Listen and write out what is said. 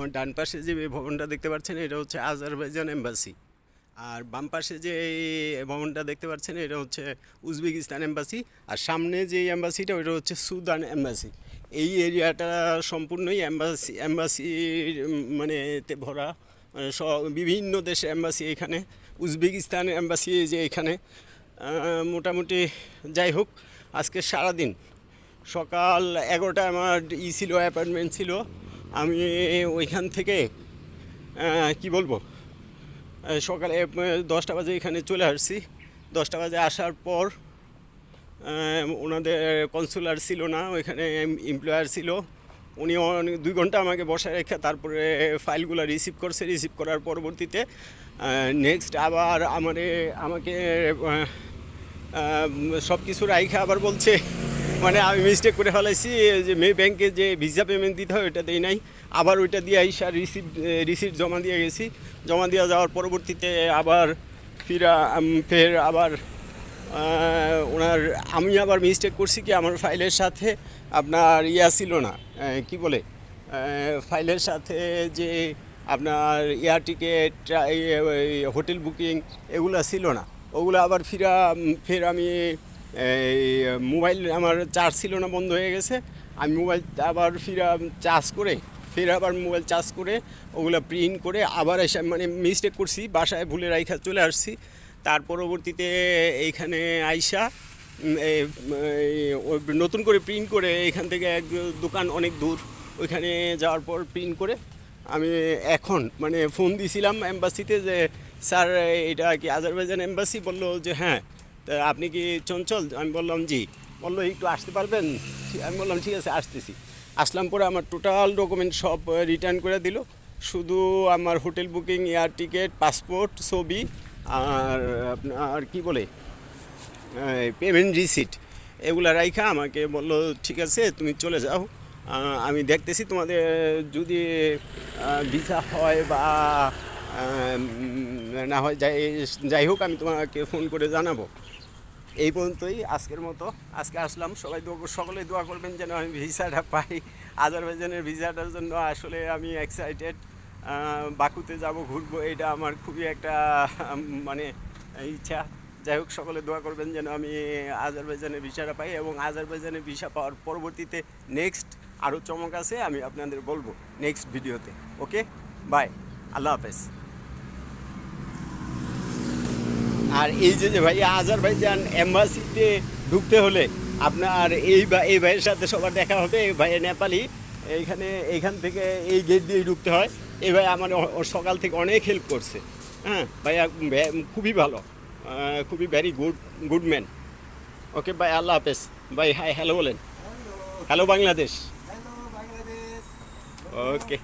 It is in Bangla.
আমার ডান পাশে যে ভবনটা দেখতে পাচ্ছেন, এটা হচ্ছে আজারবাইজান এম্বাসি। আর বাম পাশে যে ভবনটা দেখতে পাচ্ছেন, এটা হচ্ছে উজবেকিস্তান এম্বাসি। আর সামনে যে এম্বাসিটা, ওইটা হচ্ছে সুদান এম্বাসি। এই এরিয়াটা সম্পূর্ণই এম্বাসি এম্বাসির মানে তে ভরা মানে বিভিন্ন দেশের এম্বাসি এখানে। উজবেকিস্তান এম্বাসি যে এখানে। মোটামুটি যাই হোক, আজকে সারাদিন। সকাল এগারোটায় আমার ই ছিল অ্যাপয়েন্টমেন্ট ছিল। আমি ওইখান থেকে কি বলব? সকালে দশটা বাজে এখানে চলে আসছি। দশটা বাজে আসার পর ওনাদের কনসুলার ছিল না, ওইখানে এমপ্লয়ার ছিল। উনি অনেক, দুই ঘণ্টা আমাকে বসায় রেখে তারপরে ফাইলগুলো রিসিভ করছে। রিসিভ করার পরবর্তীতে নেক্সট আবার আমারে, আমাকে সব কিছু রাইখে আবার বলছে মানে আমি মিস্টেক করে ফেলাইছি যে মে ব্যাংকে যে ভিসা পেমেন্ট দিতে হয়, ওইটা দেই নাই। আবার ওইটা দিয়ে আইসা রিসিভ রিসিপ্ট জমা দিয়ে গেছি। জমা দিয়ে যাওয়ার পরবর্তীতে আবার ফিরা ফের আবার ওনার, আমি আবার মিস্টেক করছি কি আমার ফাইলের সাথে আপনার ইয়া ছিল না কি বলে? ফাইলের সাথে যে আপনার এয়ার টিকেট হোটেল বুকিং এগুলো ছিল না। ওগুলো আবার ফিরা ফের আমি এই মোবাইল আমার চার্জ ছিল না, বন্ধ হয়ে গেছে। আমি মোবাইল আবার ফিরা চার্জ করে, ফের আবার মোবাইল চার্জ করে, ওগুলো প্রিন্ট করে আবার এসে মানে মিস্টেক করছি, বাসায় ভুলে রাইখা চলে আসছি। তার পরবর্তীতে এইখানে আইসা নতুন করে প্রিন্ট করে এখান থেকে এক দোকান অনেক দূর, ওইখানে যাওয়ার পর প্রিন্ট করে আমি এখন মানে ফোন দিয়েছিলাম এম্বাসিতে যে, স্যার, এটা কি আজারবাইজান এম্বাসি বলল যে হ্যাঁ। তা আপনি কি চঞ্চল? আমি বললাম, জি। বলল একটু আসতে পারবেন? আমি বললাম, ঠিক আছে, আসতেছি। আসলাম পরে আমার টোটাল ডকুমেন্ট সব রিটার্ন করে দিল। শুধু আমার hotel booking air ticket passport ছবি আর আপনার কি বলে পেমেন্ট রিসিট এগুলা রাইখা আমাকে বলল, ঠিক আছে, তুমি চলে যাও। আমি দেখতেছি তোমাদের যদি ভিসা হয় বা না হয়, যাই যাই হোক, আমি তোমাকে ফোন করে জানাব। এই পর্যন্তই আজকের মতো। আজকে আসলাম, সবাই দোয়া সকলে দোয়া করবেন যেন আমি ভিসাটা পাই। আজারবাইজানের ভিসাটার জন্য আসলে আমি এক্সাইটেড বাকুতে যাব ঘুরবো, এটা আমার খুবই একটা মানে ইচ্ছা। যাই হোক, সকলে দোয়া করবেন যেন আমি আজারবাইজানের ভিসাটা পাই এবং আজারবাইজানের ভিসা পাওয়ার পরবর্তীতে নেক্সট আরও চমক আছে, আমি আপনাদের বলব নেক্সট ভিডিওতে। ওকে বাই আল্লাহ হাফেজ। আর এই যে ভাই আজারবাইজান এম্বাসিতে ঢুকতে হলে আপনার এই এই ভাইয়ের সাথে সবার দেখা হবে এই ভাই নেপালি। এইখানে এইখান থেকে এই গেট দিয়ে ঢুকতে হয়। এই ভাই আমার সকাল থেকে অনেক হেল্প করছে। হ্যাঁ ভাইয়া খুবই ভালো। খুবই very good good man okay ভাই আল্লাহ হাফেজ। ভাই হাই হ্যালো বলেন। Hello Bangladesh. Hello Bangladesh. Okay